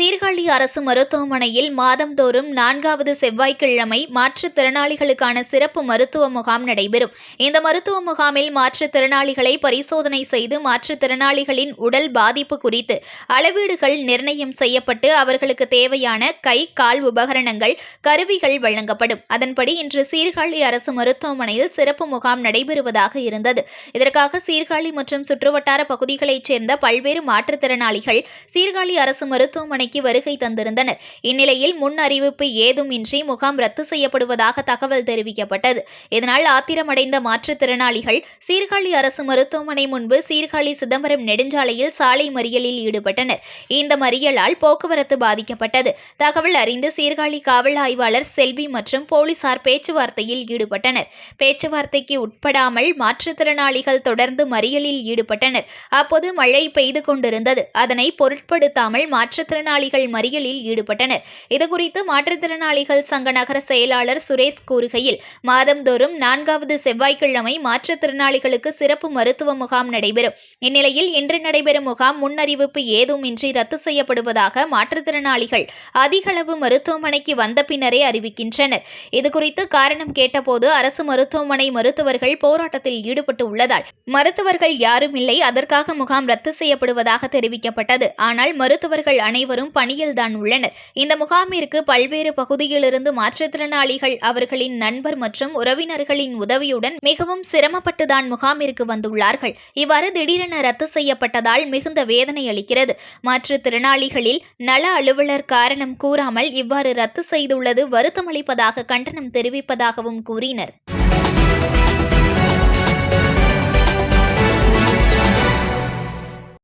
சீர்காழி அரசு மருத்துவமனையில் மாதந்தோறும் நான்காவது செவ்வாய்க்கிழமை மாற்றுத்திறனாளிகளுக்கான சிறப்பு மருத்துவ முகாம் நடைபெறும். இந்த மருத்துவ முகாமில் மாற்றுத்திறனாளிகளை பரிசோதனை செய்து மாற்றுத்திறனாளிகளின் உடல் பாதிப்பு குறித்து அளவீடுகள் நிர்ணயம் செய்யப்பட்டு அவர்களுக்கு தேவையான கை கால் உபகரணங்கள் கருவிகள் வழங்கப்படும். அதன்படி இன்று சீர்காழி அரசு மருத்துவமனையில் சிறப்பு முகாம் நடைபெறுவதாக இருந்தது. இதற்காக சீர்காழி மற்றும் சுற்றுவட்டார பகுதிகளைச் சேர்ந்த பல்வேறு மாற்றுத்திறனாளிகள் சீர்காழி அரசு மருத்துவமனை மருத்துவமனைக்கு வருகை தந்திருந்தனர். இந்நிலையில் முன் அறிவிப்பு ஏதுமின்றி முகாம் ரத்து செய்யப்படுவதாக தகவல் தெரிவிக்கப்பட்டது. இதனால் ஆத்திரமடைந்த மாற்றுத்திறனாளிகள் சீர்காழி அரசு மருத்துவமனை முன்பு சீர்காழி சிதம்பரம் நெடுஞ்சாலையில் சாலை மறியலில் ஈடுபட்டனர். இந்த மறியலால் போக்குவரத்து பாதிக்கப்பட்டது. தகவல் அறிந்து சீர்காழி காவல் ஆய்வாளர் செல்வி மற்றும் போலீசார் பேச்சுவார்த்தையில் ஈடுபட்டனர். பேச்சுவார்த்தைக்கு உட்படாமல் மாற்றுத்திறனாளிகள் தொடர்ந்து மறியலில் ஈடுபட்டனர். அப்போது மழை பெய்து கொண்டிருந்தது. அதனை பொருட்படுத்தாமல் மாற்றுத்திறனாளி மாற்றுத்திறனாளிகள் மறியலில் ஈடுபட்டனர். இதுகுறித்து மாற்றுத்திறனாளிகள் சங்க நகர செயலாளர் சுரேஷ் கூறுகையில் மாதந்தோறும் நான்காவது செவ்வாய்க்கிழமை மாற்றுத்திறனாளிகளுக்கு சிறப்பு மருத்துவ முகாம் நடைபெறும். இந்நிலையில் இன்று நடைபெறும் முகாம் முன்னறிவிப்பு ஏதுமின்றி ரத்து செய்யப்படுவதாக மாற்றுத்திறனாளிகள் அதிகளவு மருத்துவமனைக்கு வந்த பின்னரே அறிவிக்கின்றனர். இதுகுறித்து காரணம் கேட்டபோது அரசு மருத்துவமனை மருத்துவர்கள் போராட்டத்தில் ஈடுபட்டு உள்ளதால் மருத்துவர்கள் யாரும் இல்லை அதற்காக முகாம் ரத்து செய்யப்படுவதாக தெரிவிக்கப்பட்டது. ஆனால் மருத்துவர்கள் அனைவரும் அனைவரும் பணியில்தான் உள்ளனர். இந்த முகாமிற்கு பல்வேறு பகுதியிலிருந்து மாற்றுத்திறனாளிகள் அவர்களின் நண்பர் மற்றும் உறவினர்களின் உதவியுடன் மிகவும் சிரமப்பட்டுதான் முகாமிற்கு வந்துள்ளார்கள். இவ்வாறு திடீரென ரத்து செய்யப்பட்டதால் மிகுந்த வேதனை அளிக்கிறது. மாற்றுத்திறனாளிகளில் நல அலுவலர் காரணம் கூறாமல் இவ்வாறு ரத்து செய்துள்ளது வருத்தமளிப்பதாக கண்டனம் தெரிவிப்பதாகவும் கூறினர்.